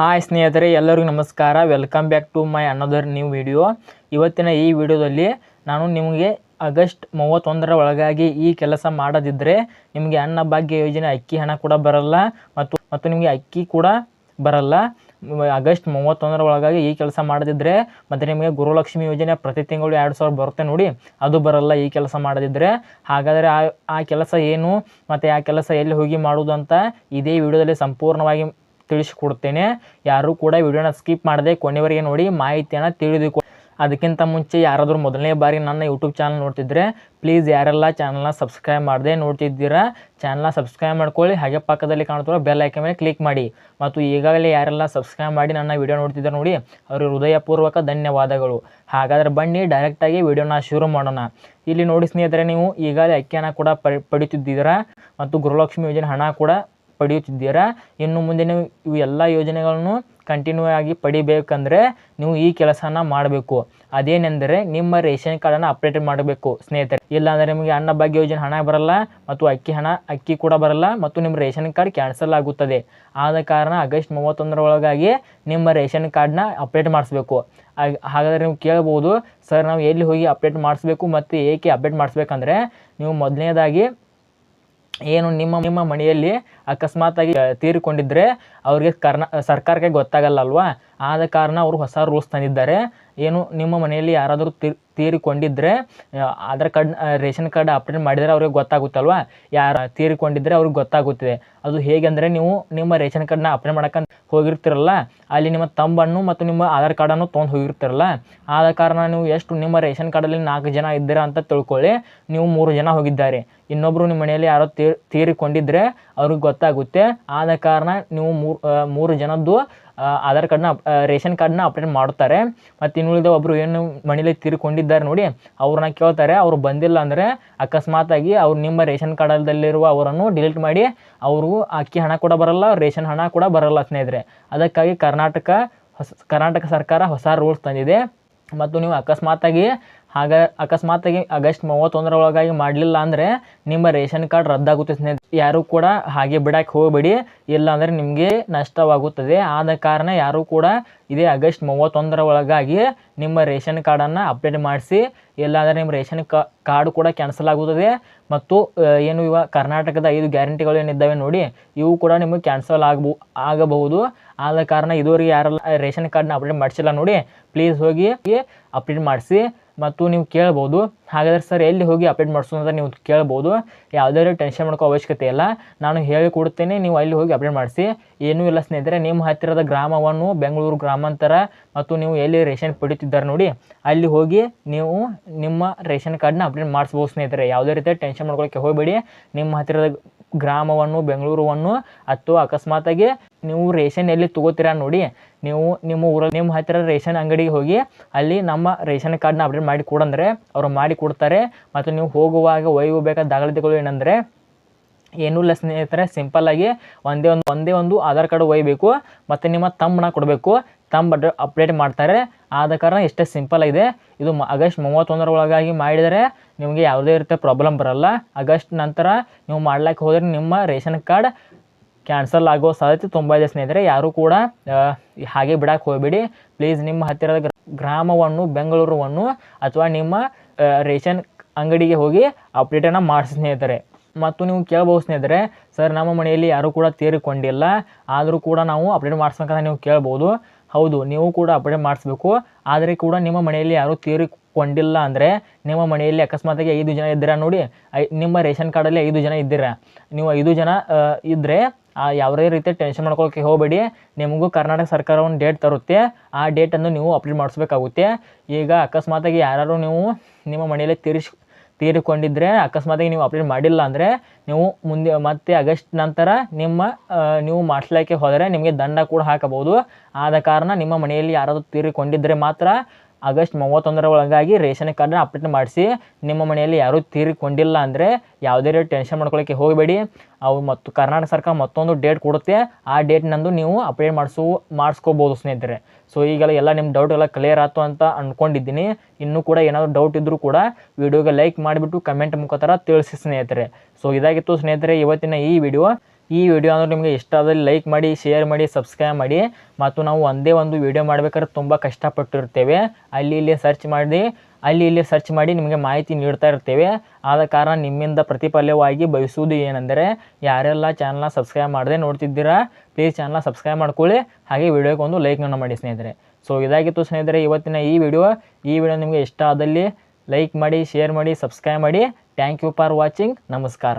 Hi ಸ್ನೇಹಿತರೆ, ಎಲ್ಲರಿಗೂ ನಮಸ್ಕಾರ. Welcome back to my another new video ಇವತ್ತಿನ ಈ ವಿಡಿಯೋದಲ್ಲಿ ನಾನು ನಿಮಗೆ ಆಗಸ್ಟ್ ಮೂವತ್ತೊಂದರ ಒಳಗಾಗಿ ಈ ಕೆಲಸ ಮಾಡದಿದ್ದರೆ ನಿಮಗೆ ಅನ್ನ ಭಾಗ್ಯ ಯೋಜನೆ ಅಕ್ಕಿ ಹಣ ಕೂಡ ಬರಲ್ಲ ಮತ್ತು ಮತ್ತು ನಿಮಗೆ ಅಕ್ಕಿ ಕೂಡ ಬರಲ್ಲ. ಆಗಸ್ಟ್ ಮೂವತ್ತೊಂದರ ಒಳಗಾಗಿ ಈ ಕೆಲಸ ಮಾಡದಿದ್ದರೆ ಮತ್ತು ನಿಮಗೆ ಗುರುಲಕ್ಷ್ಮಿ ಯೋಜನೆ ಪ್ರತಿ ತಿಂಗಳು ಎರಡು ಸಾವಿರ ಬರುತ್ತೆ ನೋಡಿ, ಅದು ಬರಲ್ಲ ಈ ಕೆಲಸ ಮಾಡದಿದ್ದರೆ ಹಾಗಾದರೆ ಆ ಆ ಕೆಲಸ ಏನು ಮತ್ತು ಆ ಕೆಲಸ ಎಲ್ಲಿ ಹೋಗಿ ಮಾಡುವುದು ಅಂತ ಇದೇ ವಿಡಿಯೋದಲ್ಲಿ ಸಂಪೂರ್ಣವಾಗಿ ತಿಳಿಸಿಕೊಡ್ತೇನೆ. ಯಾರೂ ಕೂಡ ವಿಡಿಯೋನ ಸ್ಕಿಪ್ ಮಾಡದೆ ಕೊನೆವರೆಗೆ ನೋಡಿ ಮಾಹಿತಿಯನ್ನು ತಿಳಿದುಕೊ ಅದಕ್ಕಿಂತ ಮುಂಚೆ ಯಾರಾದರೂ ಮೊದಲನೇ ಬಾರಿ ನನ್ನ ಯೂಟ್ಯೂಬ್ ಚಾನಲ್ ನೋಡ್ತಿದ್ರೆ ಪ್ಲೀಸ್ ಯಾರೆಲ್ಲ ಚಾನಲ್ನ ಸಬ್ಸ್ಕ್ರೈಬ್ ಮಾಡದೆ ನೋಡ್ತಿದ್ದೀರಾ ಚಾನಲ್ನ ಸಬ್ಸ್ಕ್ರೈಬ್ ಮಾಡ್ಕೊಳ್ಳಿ. ಹಾಗೆ ಪಕ್ಕದಲ್ಲಿ ಕಾಣ್ತಿರೋ ಬೆಲ್ ಐಕನ್ ಮೇಲೆ ಕ್ಲಿಕ್ ಮಾಡಿ. ಮತ್ತು ಈಗಾಗಲೇ ಯಾರೆಲ್ಲ ಸಬ್ಸ್ಕ್ರೈಬ್ ಮಾಡಿ ನನ್ನ ವಿಡಿಯೋ ನೋಡ್ತಿದ್ದಾರೆ ನೋಡಿ, ಅವ್ರಿಗೆ ಹೃದಯಪೂರ್ವಕ ಧನ್ಯವಾದಗಳು. ಹಾಗಾದರೆ ಬನ್ನಿ ಡೈರೆಕ್ಟಾಗಿ ವಿಡಿಯೋನ ಶುರು ಮಾಡೋಣ. ಇಲ್ಲಿ ನೋಡಿ ಸ್ನೇಹಿತರೆ, ನೀವು ಈಗಾಗಲೇ ಅಕ್ಕಿಯನ್ನು ಕೂಡ ಪಡಿ ಪಡಿತಿದ್ದೀರಾ. ಮತ್ತು ಗೃಹಲಕ್ಷ್ಮಿ ಯೋಜನೆ ಹಣ ಕೂಡ ಪಡೆಯುತ್ತಿದ್ದೀರಾ? ಇನ್ನು ಮುಂದೆ ನೀವು ಇವು ಎಲ್ಲ ಯೋಜನೆಗಳನ್ನು ಕಂಟಿನ್ಯೂ ಆಗಿ ಪಡಿಬೇಕಂದ್ರೆ ನೀವು ಈ ಕೆಲಸನ ಮಾಡಬೇಕು. ಅದೇನೆಂದರೆ ನಿಮ್ಮ ರೇಷನ್ ಕಾರ್ಡನ್ನು ಅಪ್ಡೇಟ್ ಮಾಡಬೇಕು ಸ್ನೇಹಿತರೆ. ಇಲ್ಲಾಂದರೆ ನಿಮಗೆ ಅನ್ನ ಭಾಗ್ಯ ಯೋಜನೆ ಹಣ ಬರಲ್ಲ ಮತ್ತು ಅಕ್ಕಿ ಹಣ, ಅಕ್ಕಿ ಕೂಡ ಬರಲ್ಲ ಮತ್ತು ನಿಮ್ಮ ರೇಷನ್ ಕಾರ್ಡ್ ಕ್ಯಾನ್ಸಲ್ ಆಗುತ್ತದೆ. ಆದ ಕಾರಣ ಆಗಸ್ಟ್ ಮೂವತ್ತೊಂದರ ಒಳಗಾಗಿ ನಿಮ್ಮ ರೇಷನ್ ಕಾರ್ಡನ್ನ ಅಪ್ಡೇಟ್ ಮಾಡಿಸ್ಬೇಕು. ಹಾಗ್- ಹಾಗಾದರೆ ನೀವು ಕೇಳ್ಬೋದು, ಸರ್, ನಾವು ಎಲ್ಲಿ ಹೋಗಿ ಅಪ್ಡೇಟ್ ಮಾಡಿಸ್ಬೇಕು ಮತ್ತು ಏಕೆ ಅಪ್ಡೇಟ್ ಮಾಡಿಸ್ಬೇಕಂದ್ರೆ, ನೀವು ಮೊದಲನೇದಾಗಿ ಏನು ನಿಮ್ಮ ನಿಮ್ಮ ಮನೆಯಲ್ಲಿ ಅಕಸ್ಮಾತಾಗಿ ತೀರಿಕೊಂಡಿದ್ದರೆ ಅವ್ರಿಗೆ ಕರ್ನಾ, ಸರ್ಕಾರಕ್ಕೆ ಗೊತ್ತಾಗಲ್ಲ ಅಲ್ವಾ? ಆದ ಕಾರಣ ಅವರು ಹೊಸ ರೂಲ್ಸ್ ತಂದಿದ್ದಾರೆ. ಏನು ನಿಮ್ಮ ಮನೆಯಲ್ಲಿ ಯಾರಾದರೂ ತೀರ್ ತೀರಿಕೊಂಡಿದ್ದರೆ Aadhaar card ration card update ಮಾಡಿದರೆ ಅವ್ರಿಗೆ ಗೊತ್ತಾಗುತ್ತಲ್ವಾ? ಯಾರು ತೀರಿಕೊಂಡಿದ್ದರೆ ಅವ್ರಿಗೆ ಗೊತ್ತಾಗುತ್ತದೆ. ಅದು ಹೇಗೆಂದರೆ ನೀವು ನಿಮ್ಮ ರೇಷನ್ ಕಾರ್ಡ್ನ ಅಪ್ಡೇಟ್ ಮಾಡಕ ಹೋಗಿರ್ತಿರಲ್ಲ, ಅಲ್ಲಿ ನಿಮ್ಮ ತಂಬನ್ನು ಮತ್ತು ನಿಮ್ಮ ಆಧಾರ್ ಕಾರ್ಡನ್ನು ತೊಗೊಂಡು ಹೋಗಿರ್ತಿರಲ್ಲ, ಆದ ಕಾರಣ ನೀವು ಎಷ್ಟು ನಿಮ್ಮ ರೇಷನ್ ಕಾರ್ಡಲ್ಲಿ ನಾಲ್ಕು ಜನ ಇದ್ದೀರಾ ಅಂತ ತಿಳ್ಕೊಳ್ಳಿ. ನೀವು ಮೂರು ಜನ ಹೋಗಿದ್ದಾರೆ. ಇನ್ನೊಬ್ಬರು ನಿಮ್ಮ ಮನೆಯಲ್ಲಿ ಯಾರೋ ತೀರ್ ತೀರಿಕೊಂಡಿದ್ದರೆ ಅವ್ರಿಗೆ ಗೊತ್ತಾಗುತ್ತೆ. ಆದ ಕಾರಣ ನೀವು ಮೂರು ಮೂರು ಜನದ್ದು ಆಧಾರ್ ಕಾರ್ಡ್ನ ರೇಷನ್ ಕಾರ್ಡ್ನ ಅಪ್ಡೇಟ್ ಮಾಡ್ತಾರೆ ಮತ್ತು ಇನ್ನುಳಿದ ಒಬ್ಬರು ಏನು ಮನೇಲಿ ತೀರ್ಕೊಂಡಿದ್ದಾರೆ ನೋಡಿ, ಅವ್ರನ್ನ ಕೇಳ್ತಾರೆ. ಅವರು ಬಂದಿಲ್ಲ ಅಂದರೆ ಅಕಸ್ಮಾತಾಗಿ ಅವ್ರು ನಿಮ್ಮ ರೇಷನ್ ಕಾರ್ಡಲ್ಲಿರುವ ಅವರನ್ನು ಡಿಲೀಟ್ ಮಾಡಿ ಅವರು ಅಕ್ಕಿ ಹಣ ಕೂಡ ಬರಲ್ಲ, ರೇಷನ್ ಹಣ ಕೂಡ ಬರಲ್ಲ ಸ್ನೇಹಿತರೆ. ಅದಕ್ಕಾಗಿ ಕರ್ನಾಟಕ, ಹೊಸ, ಕರ್ನಾಟಕ ಸರ್ಕಾರ ಹೊಸ ರೂಲ್ಸ್ ತಂದಿದೆ. ಮತ್ತು ನೀವು ಅಕಸ್ಮಾತಾಗಿ ಹಾಗ ಅಕಸ್ಮಾತಾಗಿ ಆಗಸ್ಟ್ ಮೂವತ್ತೊಂದರ ಒಳಗಾಗಿ ಮಾಡಲಿಲ್ಲ ಅಂದರೆ ನಿಮ್ಮ ರೇಷನ್ ಕಾರ್ಡ್ ರದ್ದಾಗುತ್ತೆ ಸ್ನೇಹಿತರೆ. ಯಾರೂ ಕೂಡ ಹಾಗೆ ಬಿಡಕ್ಕೆ ಹೋಗಬೇಡಿ. ಇಲ್ಲ ಅಂದರೆ ನಿಮಗೆ ನಷ್ಟವಾಗುತ್ತದೆ. ಆದ ಕಾರಣ ಯಾರೂ ಕೂಡ ಇದೇ ಆಗಸ್ಟ್ ಮೂವತ್ತೊಂದರ ಒಳಗಾಗಿ ನಿಮ್ಮ ರೇಷನ್ ಕಾರ್ಡನ್ನು ಅಪ್ಡೇಟ್ ಮಾಡಿಸಿ, ಇಲ್ಲಾಂದರೆ ನಿಮ್ಮ ರೇಷನ್ ಕಾರ್ಡ್ ಕೂಡ ಕ್ಯಾನ್ಸಲ್ ಆಗುತ್ತದೆ. ಮತ್ತು ಏನು ಇವ ಕರ್ನಾಟಕದ ಐದು ಗ್ಯಾರಂಟಿಗಳು ಏನಿದ್ದಾವೆ ನೋಡಿ, ಇವು ಕೂಡ ನಿಮಗೆ ಕ್ಯಾನ್ಸಲ್ ಆಗಬೋ, ಆಗಬಹುದು. ಆದ ಕಾರಣ ಇದುವರೆಗೆ ಯಾರೆಲ್ಲ ರೇಷನ್ ಕಾರ್ಡ್ನ ಅಪ್ಡೇಟ್ ಮಾಡಿಸಿಲ್ಲ ನೋಡಿ, ಪ್ಲೀಸ್ ಹೋಗಿ ಅಪ್ಡೇಟ್ ಮಾಡಿಸಿ. ಮತ್ತು ನೀವು ಕೇಳ್ಬೋದು. ಹಾಗಾದರೆ ಸರ್, ಎಲ್ಲಿ ಹೋಗಿ ಅಪ್ಡೇಟ್ ಮಾಡಿಸೋದು ಅಂತ ನೀವು ಕೇಳ್ಬೋದು. ಯಾವುದೇ ರೀತಿ ಟೆನ್ಷನ್ ಮಾಡ್ಕೋ ಅವಶ್ಯಕತೆ ಇಲ್ಲ. ನಾನು ಹೇಳಿಕೊಡ್ತೇನೆ ನೀವು ಅಲ್ಲಿ ಹೋಗಿ ಅಪ್ಡೇಟ್ ಮಾಡಿಸಿ. ಏನೂ ಇಲ್ಲ ಸ್ನೇಹಿತರೆ, ನಿಮ್ಮ ಹತ್ತಿರದ ಗ್ರಾಮವನ್ನು ಬೆಂಗಳೂರು ಗ್ರಾಮಾಂತರ ಮತ್ತು ನೀವು ಎಲ್ಲಿ ರೇಷನ್ ಪಡಿತಿದ್ದಾರೆ ನೋಡಿ. ಅಲ್ಲಿ ಹೋಗಿ ನೀವು ನಿಮ್ಮ ರೇಷನ್ ಕಾರ್ಡ್ನ ಅಪ್ಡೇಟ್ ಮಾಡಿಸ್ಬೋದು ಸ್ನೇಹಿತರೆ. ಯಾವುದೇ ರೀತಿಯ ಟೆನ್ಷನ್ ಮಾಡ್ಕೊಳ್ಳೋಕ್ಕೆ ಹೋಗಬೇಡಿ. ನಿಮ್ಮ ಹತ್ತಿರದ ಗ್ರಾಮವನ್ನು ಬೆಂಗಳೂರನ್ನು ಅಥವಾ ಅಕಸ್ಮಾತಾಗಿ ನೀವು ರೇಷನ್ ಎಲ್ಲಿ ತಗೋತೀರಾ ನೋಡಿ, ನೀವು ನಿಮ್ಮ ಊರಲ್ಲಿ ನಿಮ್ಮ ಹತ್ತಿರ ರೇಷನ್ ಅಂಗಡಿಗೆ ಹೋಗಿ ಅಲ್ಲಿ ನಮ್ಮ ರೇಷನ್ ಕಾರ್ಡ್ನ ಅಪ್ಡೇಟ್ ಮಾಡಿ ಕೊಡಂದ್ರೆ ಅವರು ಮಾಡಿ ಕೊಡ್ತಾರೆ. ಮತ್ತು ನೀವು ಹೋಗುವಾಗ ಒಯ್ಯಬೇಕಾದ ದಾಖಲಾತಿಗಳು ಏನಂದರೆ, ಏನೂ ಇಲ್ಲ ಸ್ನೇಹಿತರೆ ಸಿಂಪಲ್ಲಾಗಿ ಒಂದೇ ಒಂದು ಒಂದೇ ಒಂದು ಆಧಾರ್ ಕಾರ್ಡ್ ಒಯ್ಯಬೇಕು, ಮತ್ತು ನಿಮ್ಮ ತಮ್ಮನ ಕೊಡಬೇಕು. ತಮ್ಮ ಅಪ್ಡೇಟ್ ಮಾಡ್ತಾರೆ. ಆದ ಕಾರಣ ಇಷ್ಟೇ ಸಿಂಪಲ್ ಆಗಿದೆ. ಇದು ಆಗಸ್ಟ್ ಮೂವತ್ತೊಂದರ ಒಳಗಾಗಿ ಮಾಡಿದರೆ ನಿಮಗೆ ಯಾವುದೇ ರೀತಿಯ ಪ್ರಾಬ್ಲಮ್ ಬರಲ್ಲ. ಆಗಸ್ಟ್ ನಂತರ ನೀವು ಮಾಡ್ಲಿಕ್ಕೆ ಹೋದರೆ ನಿಮ್ಮ ರೇಷನ್ ಕಾರ್ಡ್ ಕ್ಯಾನ್ಸಲ್ ಆಗೋ ಸಾಧ್ಯತೆ ತುಂಬ ಇದೆ ಸ್ನೇಹಿತರೆ. ಯಾರೂ ಕೂಡ ಹಾಗೆ ಬಿಡಕ್ಕೆ ಹೋಗಬೇಡಿ. ಪ್ಲೀಸ್ ನಿಮ್ಮ ಹತ್ತಿರದ ಗ್ರ- ಗ್ರಾಮವನ್ನು ಬೆಂಗಳೂರನ್ನು ಅಥವಾ ನಿಮ್ಮ ರೇಷನ್ ಅಂಗಡಿಗೆ ಹೋಗಿ ಅಪ್ಡೇಟನ್ನು ಮಾಡಿಸಿ ಸ್ನೇಹಿತರೆ. ಮತ್ತು ನೀವು ಕೇಳ್ಬೋದು ಸ್ನೇಹಿತರೆ, ಸರ್ ನಮ್ಮ ಮನೆಯಲ್ಲಿ ಯಾರೂ ಕೂಡ ತೀರಿಕೊಂಡಿಲ್ಲ. ಆದರೂ ಕೂಡ ನಾವು ಅಪ್ಡೇಟ್ ಮಾಡಿಸ್ಬೇಕಂತ ನೀವು ಕೇಳ್ಬೋದು. ಹೌದು, ನೀವು ಕೂಡ ಅಪ್ಡೇಟ್ ಮಾಡಿಸ್ಬೇಕು. ಆದರೆ ಕೂಡ ನಿಮ್ಮ ಮನೆಯಲ್ಲಿ ಯಾರೂ ತೀರಿಕೊಂಡಿಲ್ಲ ಅಂದರೆ ನಿಮ್ಮ ಮನೆಯಲ್ಲಿ ಅಕಸ್ಮಾತಾಗಿ ಐದು ಜನ ಇದ್ದೀರಾ ನೋಡಿ ನಿಮ್ಮ ರೇಷನ್ ಕಾರ್ಡಲ್ಲಿ ಐದು ಜನ ಇದ್ದೀರಾ. ನೀವು ಐದು ಜನ ಇದ್ದರೆ ಆ, ಯಾವುದೇ ರೀತಿ ಟೆನ್ಷನ್ ಮಾಡ್ಕೊಳ್ಳೋಕೆ ಹೋಗಬೇಡಿ. ನಿಮಗೂ ಕರ್ನಾಟಕ ಸರ್ಕಾರ ಒಂದು ಡೇಟ್ ತರುತ್ತೆ. ಆ ಡೇಟನ್ನು ನೀವು ಅಪ್ಡೇಟ್ ಮಾಡಿಸ್ಬೇಕಾಗುತ್ತೆ. ಈಗ ಅಕಸ್ಮಾತಾಗಿ ಯಾರು ನೀವು ನಿಮ್ಮ ಮನೆಯಲ್ಲಿ ತೀರಿಸ್ ತೀರಿಕೊಂಡಿದ್ದರೆ ಅಕಸ್ಮಾತಾಗಿ ನೀವು ಅಪ್ಡೇಟ್ ಮಾಡಿಲ್ಲ ಅಂದರೆ ನೀವು ಮುಂದೆ ಮತ್ತೆ ಆಗಸ್ಟ್ ನಂತರ ನಿಮ್ಮ ನೀವು ಮಾಡಿಸ್ಲಿಕ್ಕೆ ಹೋದರೆ ನಿಮಗೆ ದಂಡ ಕೂಡ ಹಾಕಬಹುದು. ಆದ ಕಾರಣ ನಿಮ್ಮ ಮನೆಯಲ್ಲಿ ಯಾರಾದರೂ ತೀರಿಕೊಂಡಿದ್ದರೆ ಮಾತ್ರ ಆಗಸ್ಟ್ ಮೂವತ್ತೊಂದರ ಒಳಗಾಗಿ ರೇಷನ್ ಕಾರ್ಡ್ನ ಅಪ್ಡೇಟ್ ಮಾಡಿಸಿ ನಿಮ್ಮ ಮನೆಯಲ್ಲಿ ಯಾರೂ ತೀರಿಕೊಂಡಿಲ್ಲ ಅಂದರೆ ಯಾವುದೇ ರೀತಿ ಟೆನ್ಷನ್ ಮಾಡ್ಕೊಳ್ಳೋಕ್ಕೆ ಹೋಗಬೇಡಿ. ಅವು ಮತ್ತು ಕರ್ನಾಟಕ ಸರ್ಕಾರ ಮತ್ತೊಂದು ಡೇಟ್ ಕೊಡುತ್ತೆ. ಆ ಡೇಟ್ನಂದು ನೀವು ಅಪ್ಡೇಟ್ ಮಾಡಿಸು, ಮಾಡಿಸ್ಕೋಬೋದು ಸ್ನೇಹಿತರೆ. ಸೊ ಈಗೆಲ್ಲ ಎಲ್ಲ ನಿಮ್ಮ ಡೌಟ್ ಎಲ್ಲ ಕ್ಲಿಯರ್ ಆಯ್ತು ಅಂತ ಅಂದ್ಕೊಂಡಿದ್ದೀನಿ ಇನ್ನೂ ಕೂಡ ಏನಾದರೂ ಡೌಟ್ ಇದ್ದರೂ ಕೂಡ ವಿಡಿಯೋಗೆ ಲೈಕ್ ಮಾಡಿಬಿಟ್ಟು ಕಮೆಂಟ್ ಮುಖಾಂತರ ತಿಳಿಸಿ ಸ್ನೇಹಿತರೆ. ಸೊ ಇದಾಗಿತ್ತು ಸ್ನೇಹಿತರೆ, ಇವತ್ತಿನ ಈ ವಿಡಿಯೋ ಈ ವಿಡಿಯೋ ಅಂದರೆ ನಿಮಗೆ ಇಷ್ಟ ಆದಲ್ಲಿ ಲೈಕ್ ಮಾಡಿ ಶೇರ್ ಮಾಡಿ ಸಬ್ಸ್ಕ್ರೈಬ್ ಮಾಡಿ. ಮತ್ತು ನಾವು ಒಂದೇ ಒಂದು ವಿಡಿಯೋ ಮಾಡ್ಬೇಕಾದ್ರೆ ತುಂಬ ಕಷ್ಟಪಟ್ಟಿರ್ತೇವೆ. ಅಲ್ಲಿ ಇಲ್ಲಿ ಸರ್ಚ್ ಮಾಡಿ, ಅಲ್ಲಿ ಇಲ್ಲಿ ಸರ್ಚ್ ಮಾಡಿ ನಿಮಗೆ ಮಾಹಿತಿ ನೀಡ್ತಾ ಇರ್ತೇವೆ. ಆದ ಕಾರಣ ನಿಮ್ಮಿಂದ ಪ್ರತಿಫಲವಾಗಿ ಬಯಸುವುದು ಏನೆಂದರೆ, ಯಾರೆಲ್ಲ ಚಾನಲ್ನ ಸಬ್ಸ್ಕ್ರೈಬ್ ಮಾಡದೆ ನೋಡ್ತಿದ್ದೀರಾ ಪ್ಲೀಸ್ ಚಾನಲ್ನ ಸಬ್ಸ್ಕ್ರೈಬ್ ಮಾಡ್ಕೊಳ್ಳಿ. ಹಾಗೆ ವಿಡಿಯೋಗೆ ಒಂದು ಲೈಕ್ನ ಮಾಡಿ ಸ್ನೇಹಿತರೆ. ಸೊ ಇದಾಗಿತ್ತು ಸ್ನೇಹಿತರೆ ಇವತ್ತಿನ ಈ ವಿಡಿಯೋ ಈ ವಿಡಿಯೋ ನಿಮಗೆ ಇಷ್ಟ ಆದಲ್ಲಿ ಲೈಕ್ ಮಾಡಿ ಶೇರ್ ಮಾಡಿ ಸಬ್ಸ್ಕ್ರೈಬ್ ಮಾಡಿ. ಥ್ಯಾಂಕ್ ಯು ಫಾರ್ ವಾಚಿಂಗ್ ನಮಸ್ಕಾರ.